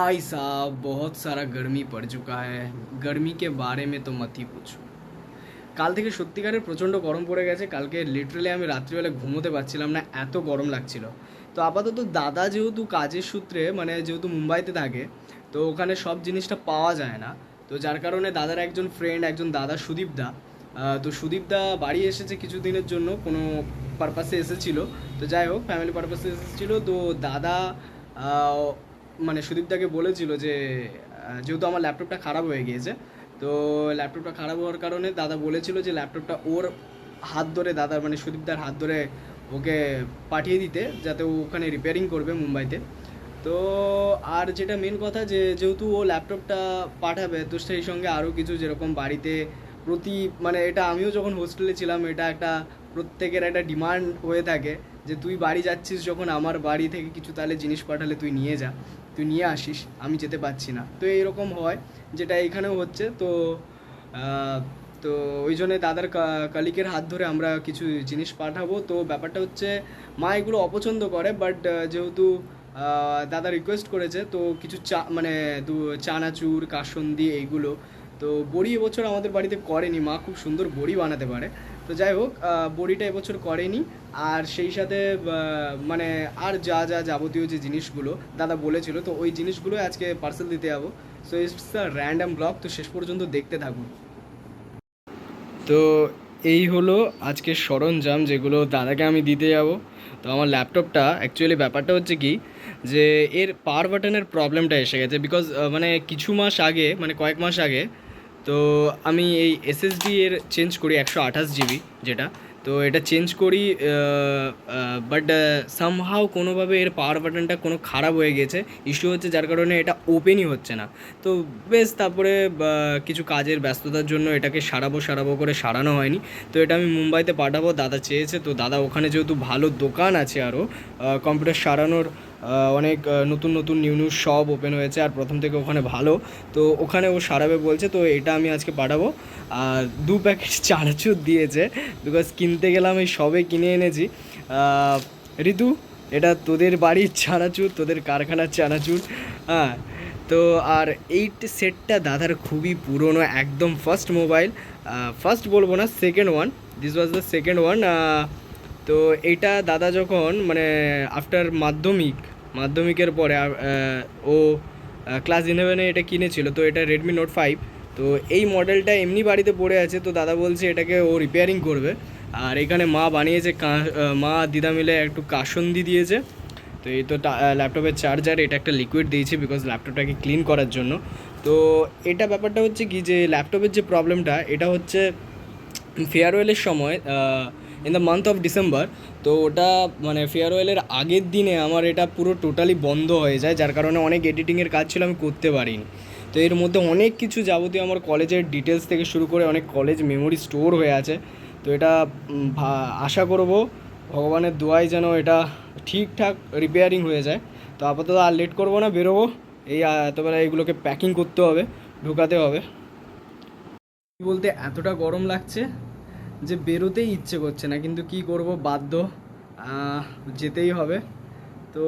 भाई साहब बहुत सारा गर्मी पड़ चुका है गर्मी के बारे में तो मत ही पूछो কাল থেকে সত্যিকারের প্রচণ্ড গরম পড়ে গেছে কালকে লিটারালি আমি রাত্রিবেলা ঘুমোতে পারছিলাম না এত গরম লাগছিল তো আপাতত দাদা যেহেতু কাজের সূত্রে মানে যেহেতু মুম্বাইতে থাকে তো ওখানে সব জিনিসটা পাওয়া যায় না তো যার কারণে দাদার একজন ফ্রেন্ড একজন দাদা সুদীপ দা আহ, তো সুদীপ দা বাড়ি এসেছে কিছু দিনের জন্য কোনো পারপাসে এসেছিল তো যাই হোক ফ্যামিলি পারপাসে এসেছিলো তো দাদা আহ, মানে সুদীপদাকে বলেছিল যে যেহেতু আমার ল্যাপটপটা খারাপ হয়ে গিয়েছে, তো ল্যাপটপটা খারাপ হওয়ার কারণে দাদা বলেছিল যে ল্যাপটপটা ওর হাত ধরে দাদা মানে সুদীপদার হাত ধরে ওকে পাঠিয়ে দিতে, যাতে ও ওখানে রিপেয়ারিং করবে মুম্বাইতে। তো আর যেটা মেন কথা যে, যেহেতু ও ল্যাপটপটা পাঠাবে, তো সেই সঙ্গে আরও কিছু যেরকম বাড়িতে প্রতি মানে এটা আমিও যখন হোস্টেলে ছিলাম, এটা একটা প্রত্যেকের একটা ডিমান্ড হয়ে থাকে যে, তুই বাড়ি যাচ্ছিস যখন আমার বাড়ি থেকে কিছু তাহলে জিনিস পাঠালে তুই নিয়ে যা। তুই নিয়ে আসিস, আমি যেতে পারছি না। তো এইরকম হয়, যেটা এখানেও হচ্ছে। তো তো ওই জন্যে দাদার কালিকের হাত ধরে আমরা কিছু জিনিস পাঠাবো। তো ব্যাপারটা হচ্ছে, মা এগুলো অপছন্দ করে বাট যেহেতু দাদা রিকোয়েস্ট করেছে, তো কিছু চা মানে চানাচুর, কাসন্দি, এইগুলো তো বড়ি এবছর আমাদের বাড়িতে করেনি, মা খুব সুন্দর বড়ি বানাতে পারে। তো যাই হোক বড়িটা এবছর করেনি। আর সেই সাথে মানে আর যা যা যাবতীয় যে জিনিসগুলো দাদা বলেছিল, তো ওই জিনিসগুলো আজকে পার্সেল দিতে যাব। So it's a random blog তো শেষ পর্যন্ত দেখতে থাকুন। তো এই হলো আজকের সরঞ্জাম যেগুলো দাদাকে আমি দিতে যাব। তো আমার ল্যাপটপটা অ্যাকচুয়ালি ব্যাপারটা হচ্ছে কি, যে এর পাওয়ার বাটনের প্রবলেমটা এসে গেছে। বিকজ মানে কিছু মাস আগে মানে কয়েক মাস আগে তো আমি এই এসএসডি এর চেঞ্জ করি একশো আঠাশ জিবি যেটা। তো এটা চেঞ্জ করি বাট সামহাও কোনোভাবে এর পাওয়ার বাটনটা কোনো খারাপ হয়ে গেছে। ইস্যু হচ্ছে যার কারণে এটা ওপেনই হচ্ছে না। তো বেশ, তারপরে কিছু কাজের ব্যস্ততার জন্য এটাকে সারাবো সারাবো করে সারানো হয়নি। তো এটা আমি মুম্বাইতে পাঠাবো, দাদা চেয়েছে। তো দাদা ওখানে যেহেতু ভালো দোকান আছে আরও কম্পিউটার সারানোর অনেক নতুন নতুন নিউ নিউ শপ ওপেন হয়েছে আর প্রথম থেকে ওখানে ভালো। তো ওখানে ও সারাবে বলছে, তো এটা আমি আজকে পাঠাবো। আর দু প্যাকেট চানাচুর দিয়েছে বিকজ কিনতে গেলাম এই সবে কিনে এনেছি। ঋতু, এটা তোদের বাড়ির চানাচুর, তোদের কারখানার চানাচুর হ্যাঁ। তো আর এই সেটটা দাদার খুবই পুরনো, একদম ফার্স্ট মোবাইল ফার্স্ট বলব না second one this was the second one তো এইটা দাদা যখন মানে আফটার মাধ্যমিক, মাধ্যমিকের পরে ও ক্লাস ইলেভেনে এটা কিনেছিল, তো এটা রেডমি নোট ফাইভ তো এই মডেলটা এমনি বাড়িতে পড়ে আছে, তো দাদা বলছে এটাকে ও রিপেয়ারিং করবে। আর এখানে মা বানিয়েছে মা দিদা মিলে একটু কাসন্দি দিয়েছে। তো এই তো ল্যাপটপের চার্জার এটা একটা লিকুইড দিয়েছি বিকজ ল্যাপটপটাকে ক্লিন করার জন্য। তো এটা ব্যাপারটা হচ্ছে কি যে ল্যাপটপের যে প্রবলেমটা এটা হচ্ছে ফেয়ারওয়েলের সময় in the month of December তো ওটা মানে ফেয়ারওয়েলের আগের দিনে আমার এটা পুরো টোটালি বন্ধ হয়ে যায়, যার কারণে অনেক এডিটিংয়ের কাজ ছিল, আমি করতে পারিনি। তো এর মধ্যে অনেক কিছু যাবতীয় আমার কলেজের ডিটেলস থেকে শুরু করে অনেক কলেজ মেমোরি স্টোর হয়ে আছে। তো এটা আশা করব ভগবানের দোয়ায় যেন এটা ঠিকঠাক রিপেয়ারিং হয়ে যায়। তো আপাতত আর লেট করব না, বেরোবো। এই এতবেলা এগুলোকে প্যাকিং করতে হবে, ঢুকাতে হবে। বলতে, এতটা গরম লাগছে? যে বেরোতেই ইচ্ছে করছে না, কিন্তু কি করব? বাধ্য যেতেই হবে। তো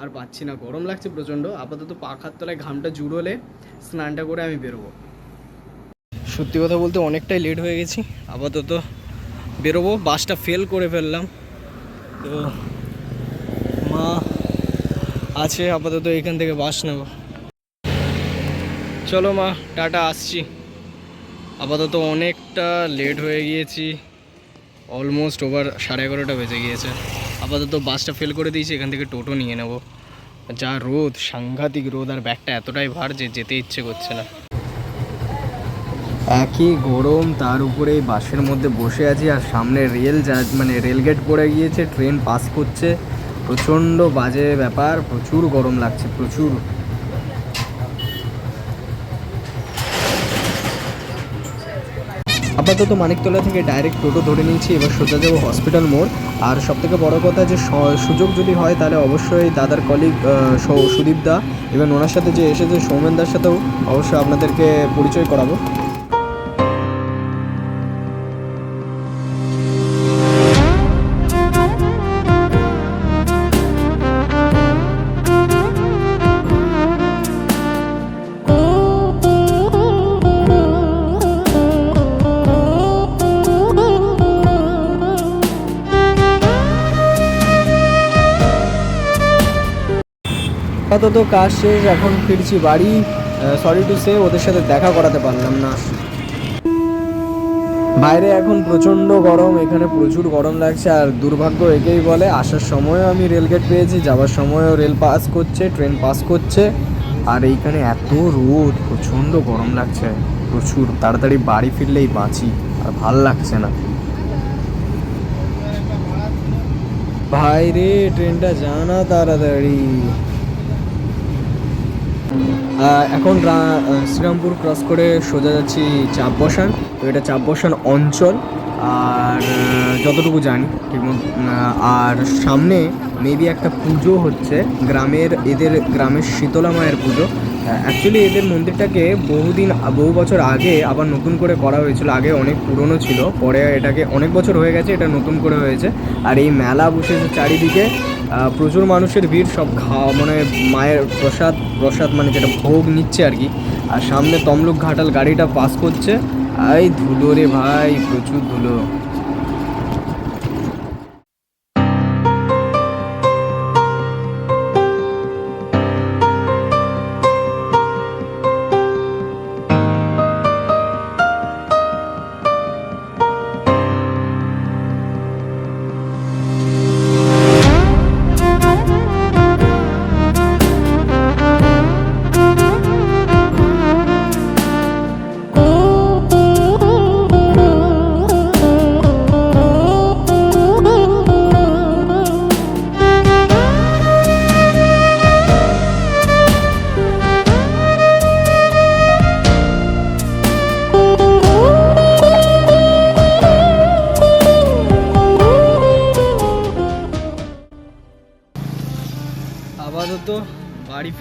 আর পাচ্ছি না, গরম লাগছে প্রচণ্ড। আপাতত পাখার তলায় ঘামটা জুড়োলে স্নানটা করে আমি বেরোবো। সত্যি কথা বলতে অনেকটাই লেট হয়ে গেছি। আপাতত বেরোবো, বাসটা ফেল করে ফেললাম। তো মা আছে, আপাতত এখান থেকে বাস নেব। চলো মা, টাটা, আসছি। আপাতত অনেকটা লেট হয়ে গিয়েছি। অলমোস্ট ওভার সাড়ে এগারোটা বেজে গিয়েছে। আপাতত বাসটা ফেল করে দিয়েছি, এখান থেকে টোটো নিয়ে নেব। যা রোদ, সাংঘাতিক রোদ, আর ব্যাগটা এতটাই ভার যে যেতে ইচ্ছে করছে না। একই গরম, তার উপরে বাসের মধ্যে বসে আছি, আর সামনে রেল যা মানে রেলগেট পড়ে গিয়েছে ট্রেন পাস করছে। প্রচণ্ড বাজে ব্যাপার, প্রচুর গরম লাগছে, প্রচুর। আপাতত মানিকতলা থেকে ডাইরেক্ট টোটো ধরে নিয়েছি, এবার সোজা যাব হসপিটাল মোড়। আর সবথেকে বড় কথা যে সুযোগ যদি হয়, তাহলে অবশ্যই দাদার কলিগ সুদীপ দা এবং ওনার সাথে যে এসেছে সৌমেন দার সাথেও অবশ্যই আপনাদেরকে পরিচয় করাবো। আপাতত কাজ শেষ, এখন ফিরছি বাড়ি। সরি টু সে ওদের সাথে দেখা করাতে পারলাম না। বাইরে এখন প্রচণ্ড গরম, এখানে প্রচুর গরম লাগছে, আর দুর্ভাগ্য একেই বলে, আসার সময়ও আমি রেলগেট পেয়েছি, যাওয়ার সময়ও রেল পাস করছে ট্রেন পাস করছে, আর এইখানে এত রোদ, প্রচণ্ড গরম লাগছে, প্রচুর, তাড়াতাড়ি বাড়ি ফিরলেই বাঁচি, আর ভালো লাগছে না। ভাই রে ট্রেনটা জানা তাড়াতাড়ি। এখন শ্রীরামপুর ক্রস করে সোজা যাচ্ছি চাপ বসান তো এটা চাপ বসান অঞ্চল। আর যতটুকু জানি, ঠিক আর সামনে মেবি একটা পুজো হচ্ছে, গ্রামের এদের, গ্রামের শীতলা মায়ের পুজো। অ্যাকচুয়ালি এদের মন্দিরটাকে বহুদিন, বহু বছর আগে আবার নতুন করে করা হয়েছিল, আগে অনেক পুরনো ছিল, পরে এটাকে অনেক বছর হয়ে গেছে, এটা নতুন করে হয়েছে। আর এই মেলা বসেছে চারিদিকে প্রচুর মানুষের ভিড়, সব খাওয়া মানে মায়ের প্রসাদ প্রসাদ মানে যেটা ভোগ নিচ্ছে আর কি। আর সামনে তমলুক ঘাটাল গাড়িটা পাস করছে। আই ধুলো রে ভাই প্রচুর ধুলো।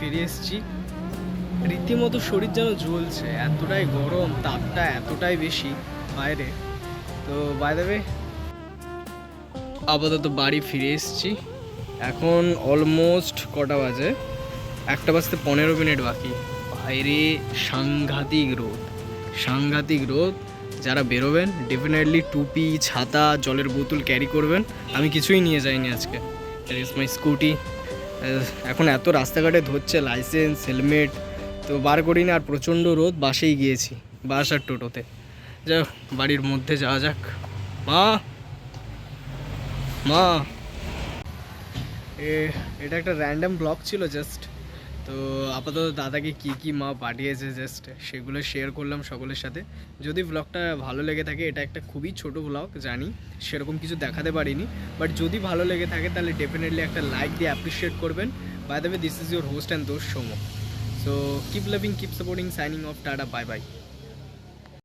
ফিরে এসেছি। রীতিমতো শরীর যেন জ্বলছে, এতটাই গরম, তাপটা এতটাই বেশি বাইরে। তো বাই দেবে আপাতত বাড়ি ফিরে এসেছি। এখন অলমোস্ট কটা বাজে? একটা বাজতে পনেরো মিনিট বাকি। বাইরে সাংঘাতিক রোদ সাংঘাতিক রোদ। যারা বেরোবেন ডেফিনেটলি টুপি, ছাতা, জলের বোতল ক্যারি করবেন। আমি কিছুই নিয়ে যাইনি আজকে। ইজ মাই স্কুটি এখন এত রাস্তাঘাটে ধরছে লাইসেন্স হেলমেট তো বার করি না, আর প্রচণ্ড রোদ, বাসেই গিয়েছি, বাস আর টোটোতে। যা বাড়ির মধ্যে যাওয়া যাক। মা! মা! এটা একটা র্যান্ডাম ব্লক ছিল জাস্ট তো আপাতত দাদাকে কি কি মা পাঠিয়েছে জাস্ট সেগুলো শেয়ার করলাম সকলের সাথে। যদি ব্লগটা ভালো লেগে থাকে, এটা একটা খুবই ছোট ব্লগ জানি সেরকম কিছু দেখাতে পারিনি বাট যদি ভালো লেগে থাকে, তাহলে ডেফিনেটলি একটা লাইক দিয়ে অ্যাপ্রিসিয়েট করবেন। By the way this is your host and দোষ সোমো। So keep loving keep supporting signing off tata bye bye